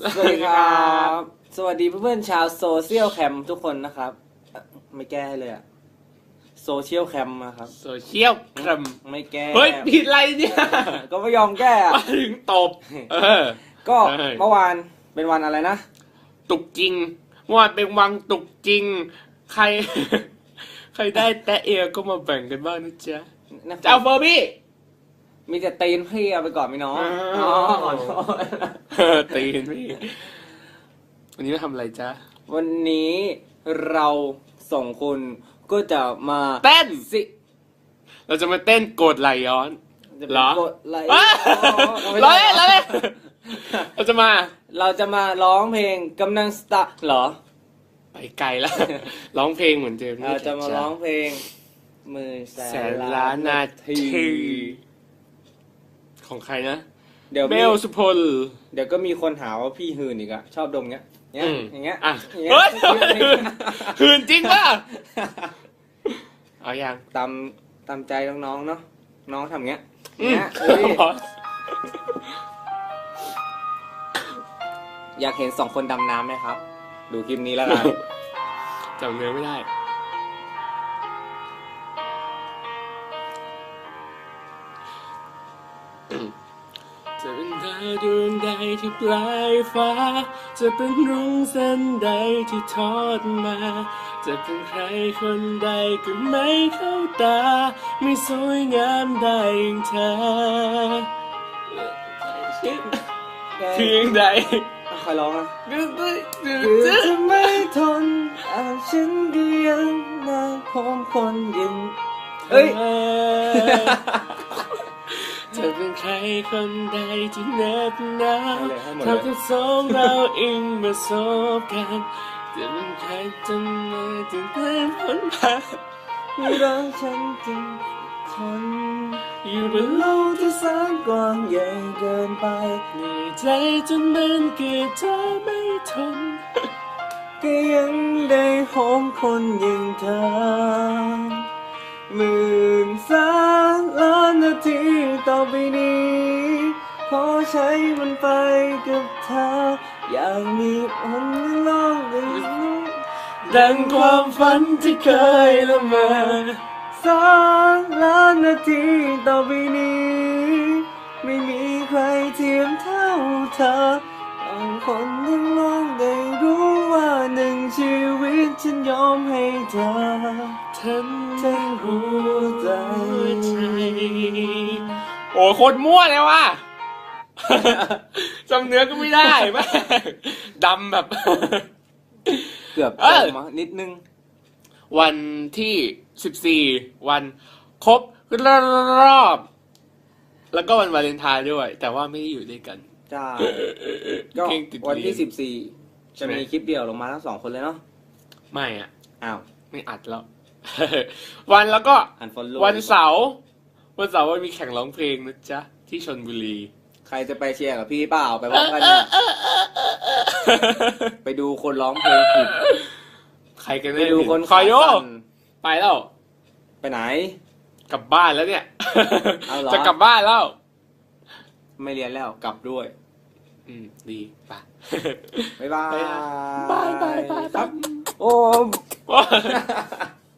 สวัสดีครับ สวัสดีเพื่อนๆชาวโซเชียลแคมทุกคนนะครับเอ่อไม่แก้ให้เลยอะโซเชียลแคมนะครับ โซเชียลครัมไม่แก้เฮ้ยผิดอะไรเนี่ยก็ไม่ยอมแก้อะมาถึงตบ เออ ก็ใช่ เมื่อวานเป็นวันอะไรนะ ตุกจริงเมื่อวานเป็นวังตุกจริง ใคร ใครได้แตะเอวก็มาแบ่งกันบ้างนะจ๊ะนะจะเอาเฟอร์บี้ มีแต่ตีนพี่เอาไปก่อนไหมน้องอ๋อขอโทษเออตีนพี่ วันนี้มาทำอะไรจ๊ะ วันนี้เราส่งคุณก็จะมาเต้นสิ เราจะมาเต้นโกดไหลย้อนจะเหรอกดไลค์อ้าไม่ร้อได้ยร้อยเราจะมา เราจะมาร้องเพลงกำนังสตาร์เหรอ ไปไกลแล้วร้องเพลงเหมือนเดิมนี่เราจะมาร้องเพลงมือแสแสนนล้าล้านนนานาทีที ของใครนะเดี๋ยวเบมีลสุพล เดี๋ยวก็มีคนหาว่าพี่หืนอีกอะชอบดมเงี้ยเงี้ยอืมอย่างเงี้ยอะอย่างเงี้ยเฮ้ยอย่างเงี้ยหืนจริงป่ะเอายังตามตามใจน้องๆเนาะน้องทำเงี้ยอืมเงี้ยเฮ้ยอยากเห็นสองคนดำน้ำไหมครับ ดูคลิปนี้แล้วกันจำเนื้อไม่ได้ จะเป็นดาวดวงใดที่ปลายฟ้า จะเป็นรุ่งเส้นใดที่ทอดมา จะเป็นใครคนใดก็ไม่เข้าตา ไม่สวยงามได้อย่างเธอเพียงใดใครร้องอะดื้อดื้อดื้อคือดื้อจะไม่ทนอาฉันก็ยังมาพบคนยิงเฮ้ย จะเป็นใครคนใดที่แนบหนาให้เลยให้หมดเลยเท่ากับสองเราเองมาสบกันจะเป็นใครจนมาจนเพื่อนพ้นมาไม่รักฉันจริงทนอยู่บบนนโลโลกกที่แสนกว้างใหญ่เกินไปเหนื่อยใจจนมันเกิดจะไม่ทนก็ยังได้หอมคนอย่างเธอหมื่นแสนล้านนาที ต่อไปนี้ขอใช้มันไปกับเธอ อยากมีวันโลกในโลกดังความฝันที่เคยละเมอสองล้านนาทีต่อไปนี้ ไม่มีใครเทียมเท่าเธอเอาคนทั้งโลกได้รู้ว่าหนึ่งชีวิตฉันยอมให้เธอทั้งทั้ โอ้โคตรมั่วเลยว่ะจำเนื้อก็ไม่ได้แม่งดำแบบ เกือบเออจมมานิดนึง วันที่สิบสี่วันครบรอบ แล้วก็วันวาเลนไทน์ด้วย แต่ว่าไม่ได้อยู่ด้วยกันจ้าก็เก่งติดวันที่เรียนสิบสี่ใช่จะไหมมีคลิปเดียวลงมาทั้งสองคนเลยเนาะไม่อะอ้าวไม่อัดแล้ว วันแล้วก็อันฟอลโล่วันเสาร์ วันเสาร์วันมีแข่งร้องเพลงนะจ๊ะ ที่ชนบุรี ใครจะไปเชียร์กับพี่เปล่าไปว่ากันเนี่ยไปดูคนร้องเพลงผิดใครกันไปแน่ดูคนคอยโยขาสั่นไปแล้ว ไปไหน กลับบ้านแล้วเนี่ยเอาเหรอจะกลับบ้านแล้ว ไม่เรียนแล้วกลับด้วย อืมดีป่ะบ๊ายบายบายบายบายครับ โอ้บาย